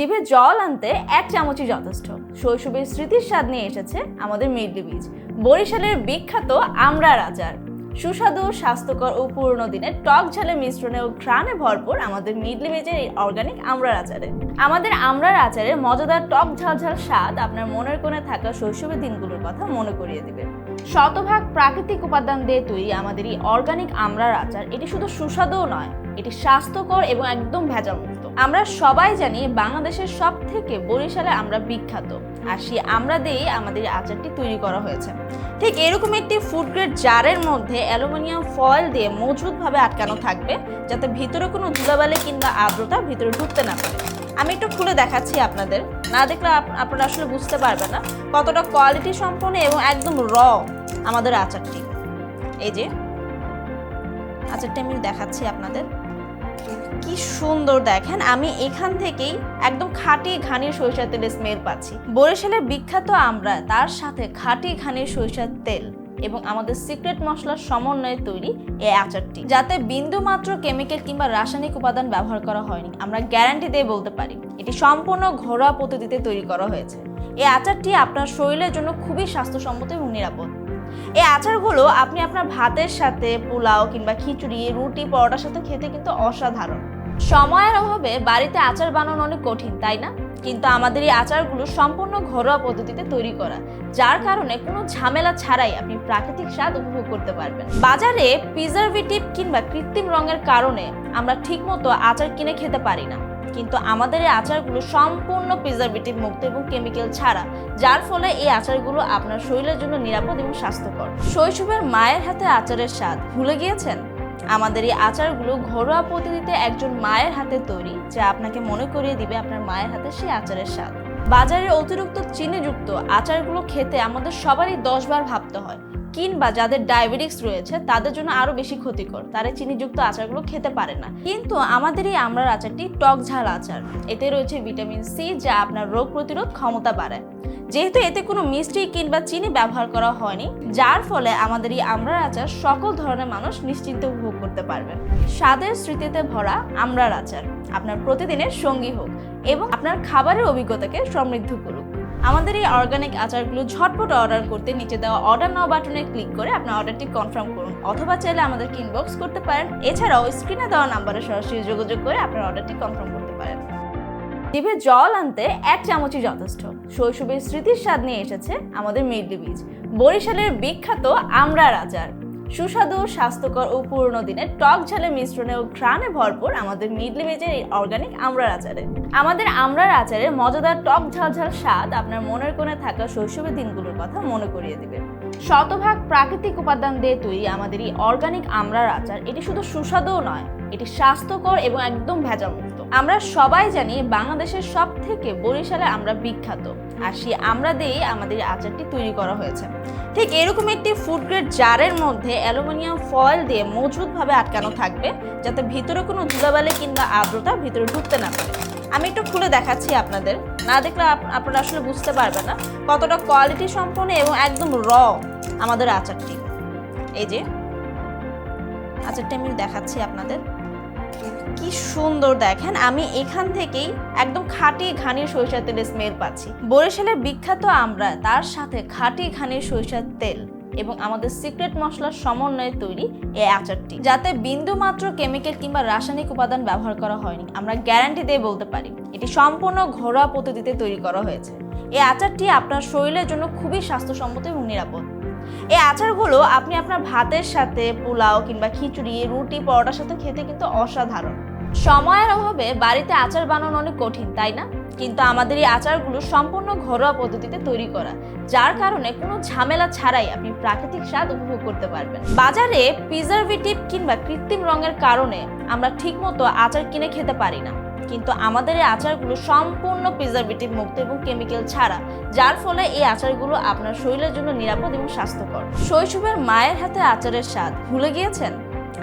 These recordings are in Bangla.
জিভে জল আনতে এক চামচই যথেষ্ট। শৈশবের স্মৃতির স্বাদ নিয়ে এসেছে আমাদের মিডলি বীজ বরিশালের বিখ্যাত আমড়ার আচার সুস্বাদু, স্বাস্থ্যকর ও পুরনো দিনের টক ঝালের মিশ্রণে ও ঘ্রাণে ভরপুর আমাদের মিডলি বীজের এই অর্গানিক আমড়ার আচারে আমাদের আমড়ার আচারে মজাদার টক ঝাল ঝাল স্বাদ আপনার মনের কোণে থাকা শৈশবের দিনগুলোর কথা মনে করিয়ে দিবে। শতভাগ প্রাকৃতিক উপাদান দিয়ে তৈরি আমাদের এই অর্গানিক আমড়ার আচার এটি শুধু সুস্বাদুও নয়, এটি স্বাস্থ্যকর এবং একদম ভেজালমুক্ত আমরা সবাই জানি বাংলাদেশের সব থেকে বরিশালে আমরা বিখ্যাত। আর সেই আমরা দিয়েই আমাদের আচারটি তৈরি করা হয়েছে। ঠিক এরকম একটি ফুড গ্রেড জারের মধ্যে অ্যালুমিনিয়াম ফয়েল দিয়ে মজবুতভাবে আটকানো থাকবে, যাতে ভিতরে কোনো ধুলাবালি কিংবা আর্দ্রতা ভিতরে ঢুকতে না পারে। আমি একটু খুলে দেখাচ্ছি আপনাদের। না দেখলে আপ- আপনারা আসলে বুঝতে পারবেন না কতটা কোয়ালিটি সম্পন্ন এবং একদম র আমাদের আচারটি। এই যে, আচারটি আমি দেখাচ্ছি আপনাদের। কি সুন্দর দেখেন, আমি এখান থেকেই একদম খাঁটি ঘানির সরিষার তেলের স্মেল পাচ্ছি। বরিশালের বিখ্যাত আমরা, তার সাথে খাঁটি ঘানির সরিষার তেল এবং আমাদের সিক্রেট মশলার সমন্বয়ে তৈরি এই আচারটি, যাতে বিন্দু মাত্র কেমিক্যাল কিংবা রাসায়নিক উপাদান ব্যবহার করা হয়নি। আমরা গ্যারান্টি দিয়ে বলতে পারি, এটি সম্পূর্ণ ঘরোয়া পদ্ধতিতে তৈরি করা হয়েছে। এই আচারটি আপনার শরীরের জন্য খুবই স্বাস্থ্যসম্মত এবং নিরাপদ। এই আচারগুলো আপনি আপনার ভাতের সাথে, পোলাও কিংবা খিচুড়ি, রুটি, পরোটার সাথে খেতে কিন্তু অসাধারণ। সময়ের অভাবে বাড়িতে আচার বানানো অনেক কঠিন, তাই না? কিন্তু আমাদের এই আচারগুলো সম্পূর্ণ ঘরোয়া পদ্ধতিতে তৈরি করা, যার কারণে কোনো ঝামেলা ছাড়াই আপনি প্রাকৃতিক স্বাদ উপভোগ করতে পারবেন। বাজারে প্রিজারভেটিভ কিংবা কৃত্রিম রঙের কারণে আমরা ঠিকমতো আচার কিনে খেতে পারি না। কিন্তু আমাদের এই আচারগুলো সম্পূর্ণ প্রিজারভেটিভ মুক্ত এবং কেমিক্যাল ছাড়া, যার ফলে এই আচারগুলো আপনার শরীরের জন্য নিরাপদ এবং স্বাস্থ্যকর। শৈশবের মায়ের হাতে আচারের স্বাদ ভুলে গিয়েছেন? আমাদের এই আচারগুলো ঘরোয়া পদ্ধতিতে একজন মায়ের হাতে তৈরি, যা আপনাকে মনে করিয়ে দিবে আপনার মায়ের হাতে সেই আচারের স্বাদ। বাজারের অতিরিক্ত চিনিযুক্ত আচারগুলো খেতে আমাদের সবারই দশবার ভাবতে হয়। কিংবা যাদের ডায়াবেটিক্স রয়েছে, তাদের জন্য আরও বেশি ক্ষতিকর। তারা চিনিযুক্ত আচারগুলো খেতে পারে না। কিন্তু আমাদের এই আমড়ার আচারটি টক ঝাল আচার। এতে রয়েছে ভিটামিন সি, যা আপনার রোগ প্রতিরোধ ক্ষমতা বাড়ায়। যেহেতু এতে কোনো মিষ্টি কিংবা চিনি ব্যবহার করা হয়নি, যার ফলে আমাদের এই আমড়ার আচার সকল ধরনের মানুষ নিশ্চিন্তে উপভোগ করতে পারবেন স্বাদের স্মৃতিতে ভরা আমড়ার আচার। আপনার প্রতিদিনের সঙ্গী হোক এবং আপনার খাবারের অভিজ্ঞতাকে সমৃদ্ধ করুক। আমাদের এই অর্গানিক আচারগুলো ঝটপট অর্ডার করতে নিচে দেওয়া অর্ডার নাও বাটনে ক্লিক করে আপনার অর্ডারটি কনফার্ম করুন। অথবা চাইলে আমাদেরকে ইনবক্স করতে পারেন। এছাড়াও স্ক্রিনে দেওয়া নাম্বারে সরাসরি যোগাযোগ করে আপনার অর্ডারটি কনফার্ম করতে পারেন। জিভে জল আনতে এক চামচই যথেষ্ট। শৈশবের স্মৃতির স্বাদ নিয়ে এসেছে আমাদের মিডলি বীজ। বরিশালের বিখ্যাত আমড়ার আচার। সুস্বাদু, স্বাস্থ্যকর ও পুরনো দিনের টক ঝালের মিশ্রণে ও ঘ্রাণে ভরপুর আমাদের মিডলি বীজের এই অর্গানিক আমড়ার আচারে। আমাদের আমড়ার আচারের মজাদার টক ঝাল ঝাল স্বাদ আপনার মনের কোণে থাকা শৈশবের দিনগুলোর কথা মনে করিয়ে দেবে। শতভাগ প্রাকৃতিক উপাদান দিয়ে তৈরি আমাদের এই অর্গানিক আমড়ার আচার, এটি শুধু সুস্বাদুও নয়, এটি স্বাস্থ্যকর এবং একদম ভেজালমুক্ত আমরা সবাই জানি বাংলাদেশের সব থেকে বরিশালে আমরা বিখ্যাত। আর সেই আমরা দিয়েই আমাদের আচারটি তৈরি করা হয়েছে। ঠিক এরকম একটি ফুড গ্রেড জারের মধ্যে অ্যালুমিনিয়াম ফয়েল দিয়ে মজবুতভাবে আটকানো থাকবে, যাতে ভিতরে কোনো ধুলাবালি কিংবা আর্দ্রতা ভিতরে ঢুকতে না পারে। আমি একটু খুলে দেখাচ্ছি আপনাদের। না দেখলে আপ- আপনারা আসলে বুঝতে পারবেন না কতটা কোয়ালিটি সম্পন্ন এবং একদম র আমাদের আচারটি। এই যে, আচারটি আমি দেখাচ্ছি আপনাদের। কি সুন্দর দেখেন। আমি এখান থেকেই একদম খাঁটি ঘানির সরিষার তেলের স্মেল পাচ্ছি। বরিশালের বিখ্যাত আমরা, তার সাথে খাঁটি ঘানির সরিষার তেল এবং আমাদের সিক্রেট মশলার সমন্বয়ে তৈরি এই আচারটি, যাতে বিন্দু মাত্র কেমিক্যাল কিংবা রাসায়নিক উপাদান ব্যবহার করা হয়নি। আমরা গ্যারান্টি দিয়ে বলতে পারি, এটি সম্পূর্ণ ঘরোয়া পদ্ধতিতে তৈরি করা হয়েছে। এই আচারটি আপনার শরীরের জন্য খুবই স্বাস্থ্যসম্মত এবং নিরাপদ। এই আচারগুলো আপনি আপনার ভাতের সাথে, পোলাও কিংবা খিচুড়ি, রুটি, পরোটার সাথে খেতে কিন্তু অসাধারণ। সময়ের অভাবে বাড়িতে আচার বানানো অনেক কঠিন, তাই না? কিন্তু আমাদের এই আচারগুলো সম্পূর্ণ ঘরোয়া পদ্ধতিতে তৈরি করা, যার কারণে কোনো ঝামেলা ছাড়াই আপনি প্রাকৃতিক স্বাদ উপভোগ করতে পারবেন। বাজারে প্রিজারভেটিভ কিংবা কৃত্রিম রঙের কারণে আমরা ঠিকমতো আচার কিনে খেতে পারি না। কিন্তু আমাদের এই আচারগুলো সম্পূর্ণ প্রিজারভেটিভ মুক্ত এবং কেমিক্যাল ছাড়া, যার ফলে এই আচারগুলো আপনার শরীরের জন্য নিরাপদ এবং স্বাস্থ্যকর। শৈশবের মায়ের হাতে আচারের স্বাদ, ভুলে গিয়েছেন?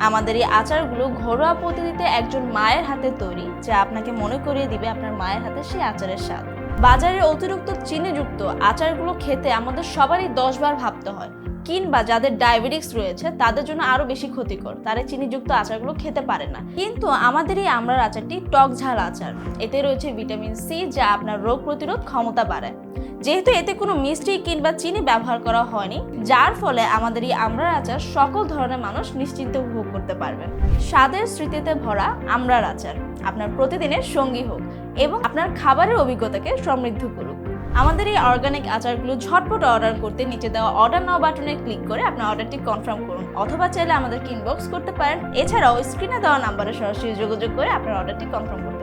আমাদের এই আচারগুলো ঘরোয়া পদ্ধতিতে একজন মায়ের হাতে তৈরি, যা আপনাকে মনে করিয়ে দিবে আপনার মায়ের হাতে সেই আচারের স্বাদ। বাজারে অতিরিক্ত চিনিযুক্ত আচারগুলো খেতে আমাদের সবারই দশবার ভাবতে হয়। কিংবা যাদের ডায়াবেটিক্স রয়েছে, তাদের জন্য আরও বেশি ক্ষতিকর। তারা চিনিযুক্ত আচারগুলো খেতে পারে না। কিন্তু আমাদের এই আমড়ার আচারটি টক ঝাল আচার। এতে রয়েছে ভিটামিন সি, যা আপনার রোগ প্রতিরোধ ক্ষমতা বাড়ায়। যেহেতু এতে কোনো মিষ্টি কিংবা চিনি ব্যবহার করা হয়নি, যার ফলে আমাদের এই আমড়ার আচার সকল ধরনের মানুষ নিশ্চিন্তে উপভোগ করতে পারবেন স্বাদের স্মৃতিতে ভরা আমড়ার আচার। আপনার প্রতিদিনের সঙ্গী হোক এবং আপনার খাবারের অভিজ্ঞতাকে সমৃদ্ধ করুক। আমাদের এই অর্গানিক আচারগুলো ঝটপট অর্ডার করতে নিচে দেওয়া অর্ডার নাও বাটনে ক্লিক করে আপনার অর্ডারটি কনফার্ম করুন। অথবা চাইলে আমাদেরকে ইনবক্স করতে পারেন। এছাড়াও স্ক্রিনে দেওয়া নাম্বারে সরাসরি যোগাযোগ করে আপনার অর্ডারটি কনফার্ম করতে